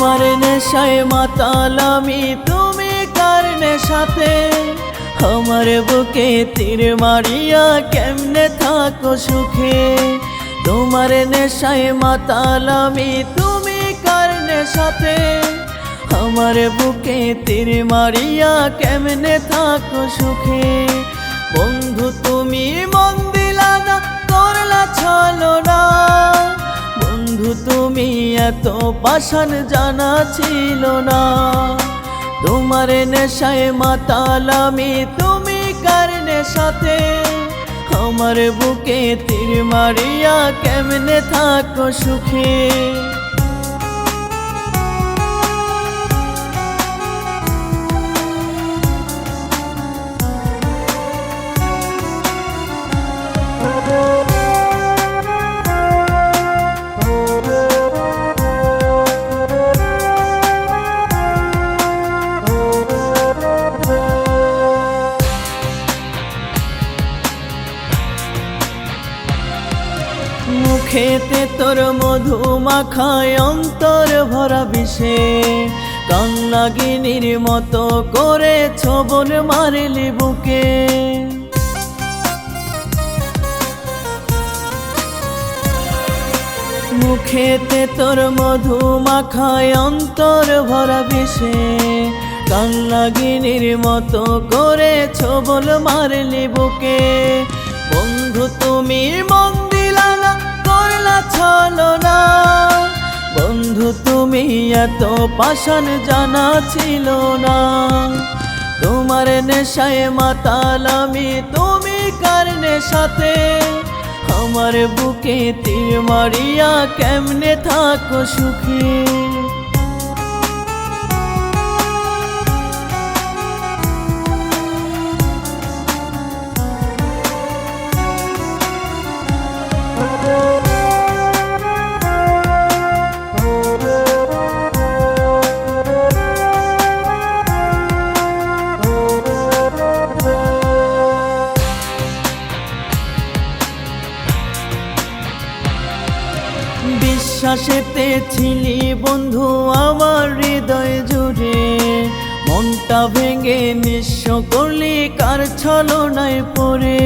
নেশায় মাতাল আমি, তুমি কারণে সাথে আমার বুকে তীর মারিয়া কেমনে থাকো সুখে? তোমার নেশায় মাতাল আমি, তুমি কারণে সাথে আমার বুকে তীর মারিয়া কেমনে থাকো সুখে? বন্ধু, তুমি মন দিলা না, করলা ছলো না এত পাশান জানা ছিল না। তোমার নেশায় মাতাল আমি, তুমি কারণে সাথে আমার বুকে তীর মারিয়া কেমনে থাকো সুখে? মুখেতে তোর মধু মাখায় অন্তর ভরা বিষে। কান্নাগিনীর মতো করে ছবন মারলি বুকে। মুখেতে তোর মধু মাখায় অন্তর ভরা বিষে। কান্নাগিনীর মতো করে ছবল মারলি বুকে। বন্ধু তুমি না। বন্ধু, তুমি এত পাষাণ জানা ছিল না। তোমার নেশায় মাতাল আমি, তুমি কারণে সাথে আমার বুকে তীর মারিয়া কেমনে থাকো সুখী? বিশ্বাসেতে ছিলি বন্ধু, আমার হৃদয় জুড়ে। মনটা ভেঙে নিঃস্ব করলি, কার ছলনায় পড়ে।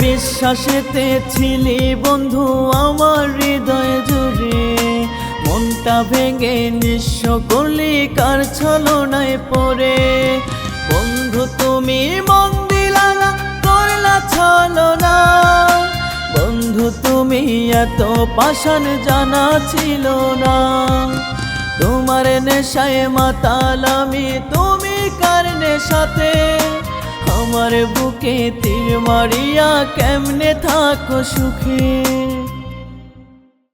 বিশ্বাসেতে ছিলি বন্ধু, আমার হৃদয় জুড়ে। মনটা ভেঙে নিঃস্ব করলি, কার ছলনায় পড়ে। বন্ধু, তুমি মন এত পাষাণ জানা ছিল না। তোমার নেশায় মাতাল আমি, তুমি কার সাথে আমার বুকে তীর মারিয়া কেমনে থাকো সুখী?